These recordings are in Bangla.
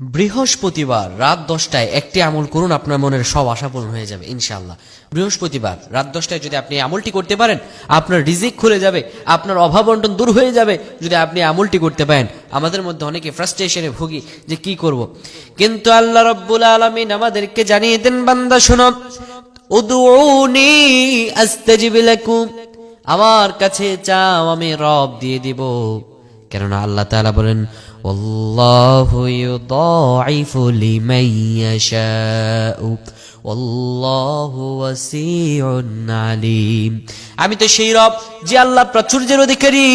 বৃহস্পতিবার রাত দশটায় একটি আমল করুন, আপনার মনের সব আশা পূরণ হয়ে যাবে ইনশাল্লাহ বৃহস্পতিবার রাত দশটায় যদি আপনি আমলটি করতে পারেন, আপনার রিজিক খুলে যাবে, আপনার অভাব অন্টন দূর হয়ে যাবে যদি আপনি আমলটি করতে পারেন আমাদের মধ্যে অনেকে ফ্রাস্ট্রেশনে ভুগি যে কি করব। কিন্তু আল্লাহ রব্বুল আলমিন আমাদেরকে জানিয়ে দেন, বান্দা শোনো উদুনি আস্তাজিব লাকুম আমার কাছে চাও, আমি রব দিয়ে দিব কেননা আল্লাহ তাআলা বলেন ওয়াল্লাহু ইউদাইফু লিমান ইয়াশাউ ওয়াল্লাহু ওয়াসিউন আলিম আমি তো সেই রব, যে আল্লাহ প্রাচুর্যের অধিকারী,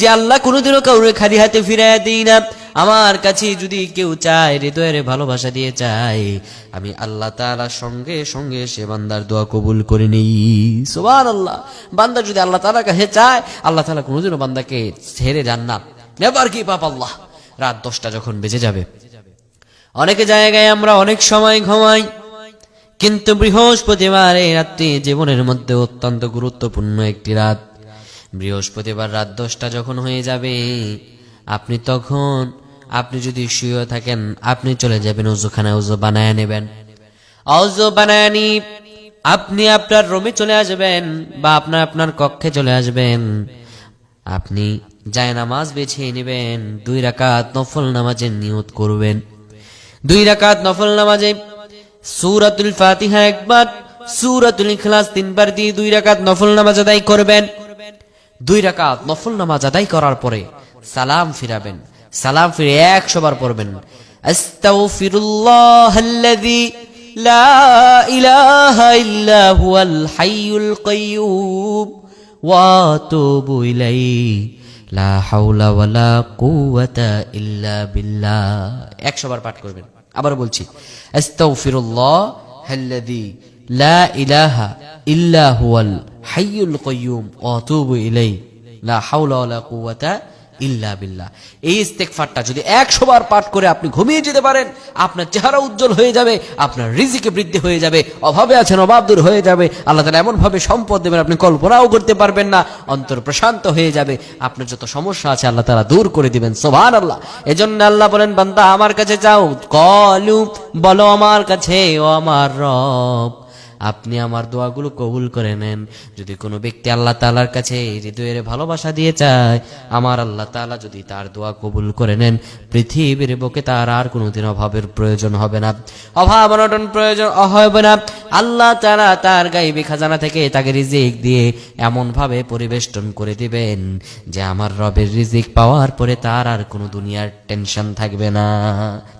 যে আল্লাহ কোনোদিনও কাউরে খালি হাতে ফিরাইয়া দিই না। আমার কাছে যদি কেউ চায়, হৃদয়ের ভালোবাসা দিয়ে চায়, আমি আল্লাহ তাআলার সঙ্গে সঙ্গে সে বান্দার দোয়া কবুল করে নেই। সুবহান আল্লাহ বান্দা যদি আল্লাহ তাআলার কাছে চায়, আল্লাহ তাআলা কোনোদিনও বান্দাকে ছেড়ে যান না। নেবার কি পাপ আল্লাহ। রাত দশটা যখন বেজে যাবে। অনেক জায়গায় আমরা অনেক সময় ঘুমাই, কিন্তু বৃহস্পতিবার এই রাত্রি জীবনের মধ্যে অত্যন্ত গুরুত্বপূর্ণ একটি রাত। বৃহস্পতিবার রাত দশটা যখন হয়ে যাবে, আপনি তখন আপনি যদি শুয়ে থাকেন, আপনি চলে যাবেন উজুখানা উজু বানায় নেবেন। অজু বানায় নি, আপনি আপনার রুমে চলে আসবেন বা আপনার আপনার কক্ষে চলে আসবেন। আপনি যায় নামাজ বেছে নেবেন, দুই রাকাত নফল নামাজের নিয়ত করবেন। দুই রাকাত নফল নামাজে সুরাতুল ফাতিহা একবার, সুরাতুল ইখলাস তিনবার দিয়ে দুই রাকাত নফল নামাজ আদায় করবেন। দুই রাকাত নফল নামাজ আদায় করার পরে সালাম ফিরাবেন। সালাম ফিরে একশো বার পড়বেন। আস্তাগফিরুল্লাহাল্লাযী লা ইলাহা ইল্লা হুয়াল হাইয়ুল কাইয়্যুম ওয়া আতুবু ইলাইহি। লা হাওলা ওয়ালা কুওয়াতা ইল্লা বিল্লাহ। একশো বার পাঠ করবেন। আবার বলছি আস্তাগফিরুল্লাহাল্লাযী লা ইলাহা ইল্লা হুয়াল হাইয়ুল কাইয়্যুম ওয়া আতুবু ইলাইহি। লা হাওলা ওয়ালা কুওয়াতা ইল্লা বিল্লাহ। এই ইস্তেগফারটা যদি একশো বার পাঠ করে আপনি ঘুমিয়ে যেতে পারেন, আপনার চেহারা উজ্জ্বল হয়ে যাবে, আপনার রিজিকে বৃদ্ধি হয়ে যাবে, অভাবে আছেন, অভাব দূর হয়ে যাবে, আল্লাহ তালা এমন ভাবে সম্পদ দেবেন, আপনি কল্পনাও করতে পারবেন না, অন্তর প্রশান্ত হয়ে যাবে, আপনার যত সমস্যা আছে আল্লাহ তালা দূর করে দিবেন সোভান আল্লাহ এজন্য আল্লাহ বলেন, বান্দা, আমার কাছে যাও, কলু, বলো আমার কাছে, ও আমার রব। আপনি আমার দোয়াগুলো কবুল করে নেন। যদি কোনো ব্যক্তি আল্লাহ তালার কাছে হৃদয়ের ভালোবাসা দিয়ে চায়, আমার আল্লাহ তালা যদি তার দোয়া কবুল করে নেন, পৃথিবীর বুকে তার আর কোনোদিন অভাবের প্রয়োজন হবে না। অভাব অনটন প্রয়োজন হবে না। আল্লাহ তারা তার গাইবি খাজানা থেকে তাকে রিজিক দিয়ে এমন ভাবে পরিবেষ্টন করে দিবেন যে আমার রবের রিজিক পাওয়ার পরে তার আর কোনো দুনিয়ার টেনশন থাকবে না।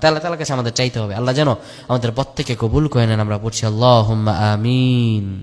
তাহলে তাহলে কাছে আমাদের চাইতে হবে। আল্লাহ যেন আমাদের প্রত্যেকে কবুল করে নেন, আমরা পড়ছি আল্লাহ আমিন।